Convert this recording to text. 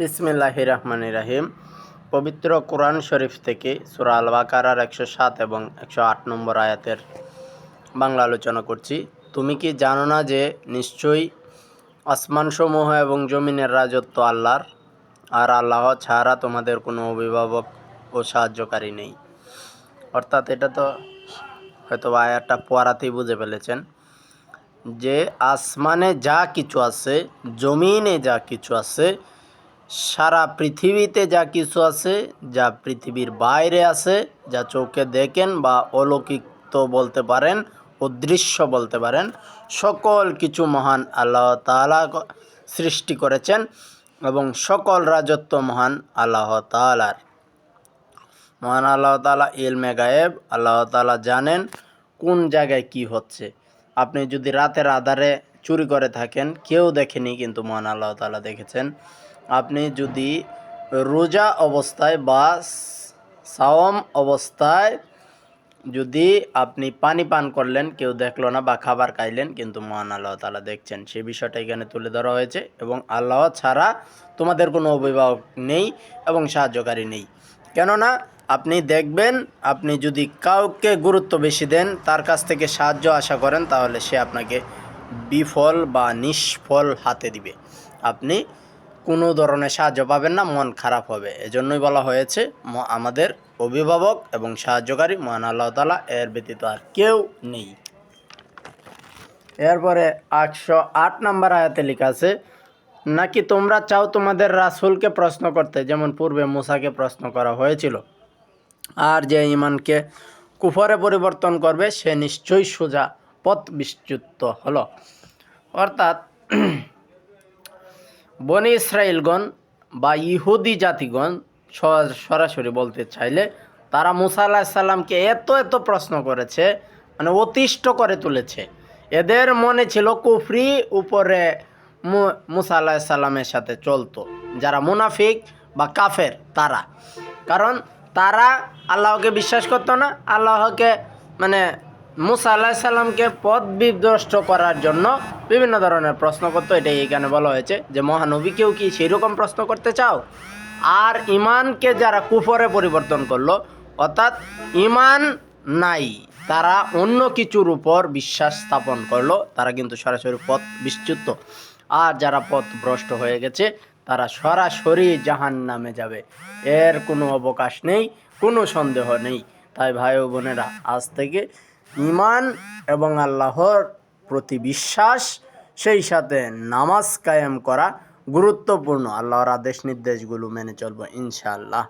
বিসমিল্লাহ রহমান রাহিম। পবিত্র কোরআন শরীফ থেকে সুরা আল একশো সাত এবং একশো আট নম্বর আয়াতের বাংলা আলোচনা করছি। তুমি কি জানো না যে নিশ্চয়ই আসমানসমূহ এবং জমিনের রাজত্ব আল্লাহর? আর আল্লাহ ছাড়া তোমাদের কোনো অভিভাবক ও সাহায্যকারী নেই। অর্থাৎ এটা তো হয়তো আয়াতটা পড়াতেই বুঝে ফেলেছেন যে আসমানে যা কিছু আছে, জমিনে যা কিছু আছে সারা পৃথিবীতে যা কিছু আছে, যা পৃথিবীর বাইরে আছে, যা চোখে দেখেন বা অলৌকিক তো বলতে পারেন, অদৃশ্য বলতে পারেন, সকল কিছু মহান আল্লাহ তাআলা ক- সৃষ্টি করেছেন এবং সকল রাজত্ব মহান আল্লাহ তালার মহান আল্লাহ তাআলা ইলমে গায়েব, আল্লাহ তালা জানেন কোন জায়গায় কি হচ্ছে। আপনি যদি রাতের আধারে চুরি করে থাকেন, কেউ দেখেনি কিন্তু মহান আল্লাহ তালা দেখেছেন। আপনি যদি রোজা অবস্থায় বা সাওম অবস্থায় যদি আপনি পানি পান করলেন, কেউ দেখল না বা খাবার খাইলেন, কিন্তু মহান আল্লাহ তাআলা দেখছেন। সেই বিষয়টা এখানে তুলে ধরা হয়েছে এবং আল্লাহ ছাড়া তোমাদের কোনো অভিভাবক নেই এবং সাহায্যকারী নেই। কেননা আপনি দেখবেন, আপনি যদি কাউকে গুরুত্ব বেশি দেন, তার কাছ থেকে সাহায্য আশা করেন, তাহলে সে আপনাকে বিফল বা নিষ্ফল হাতে দিবে। আপনি কোনো ধরনের সাহায্য পাবেন না, মন খারাপ হবে। এজন্যই বলা হয়েছে আমাদের অভিভাবক এবং সাহায্যকারী, মহান আল্লাহ তালা এর ব্যতীত আর কেউ নেই। এরপরে আটশো আট নম্বর আয়াতে লেখা আছে, নাকি তোমরা চাও তোমাদের রাসূলকে প্রশ্ন করতে? যেমন পূর্বে মুসাকে প্রশ্ন করা হয়েছিল, আর যে ইমানকে কুফরে পরিবর্তন করবে, সে নিশ্চয়ই সোজা পথ বিচ্যুত হলো। অর্থাৎ বনি ইসরায়েলগণ বা ইহুদি জাতিগণ সরাসরি বলতে চাইলে তারা মুসা আল্লাহ সাল্লামকে এত এত প্রশ্ন করেছে মানে অতিষ্ঠ করে তুলেছে। এদের মনে ছিল কুফরি উপরে মুসা আল্লাহ সাল্লামের সাথে চলতো, যারা মুনাফিক বা কাফের তারা। কারণ তারা আল্লাহকে বিশ্বাস করতো না, আল্লাহকে মানে মুসা আল্লাহ সাল্লামকে পথ বিভ্রষ্ট করার জন্য বিভিন্ন ধরনের প্রশ্ন করতো। এটাই এখানে বলা হয়েছে যে মহানবীকেও কি সেই রকম প্রশ্ন করতে চাও? আর ইমানকে যারা কুফরে পরিবর্তন করল, অর্থাৎ ইমান নাই, তারা অন্য কিছুর উপর বিশ্বাস স্থাপন করল, তারা কিন্তু সরাসরি পথ বিচ্যুত। আর যারা পথ ভ্রষ্ট হয়ে গেছে, তারা সরাসরি জাহান নামে যাবে। এর কোনো অবকাশ নেই, কোনো সন্দেহ নেই। তাই ভাই বোনেরা, আজ থেকে ইমান এবং আল্লাহর প্রতি বিশ্বাস, সেই সাথে নামাজ কায়েম করা গুরুত্বপূর্ণ। আল্লাহর আদেশ নির্দেশগুলো মেনে চলবো ইনশাআল্লাহ।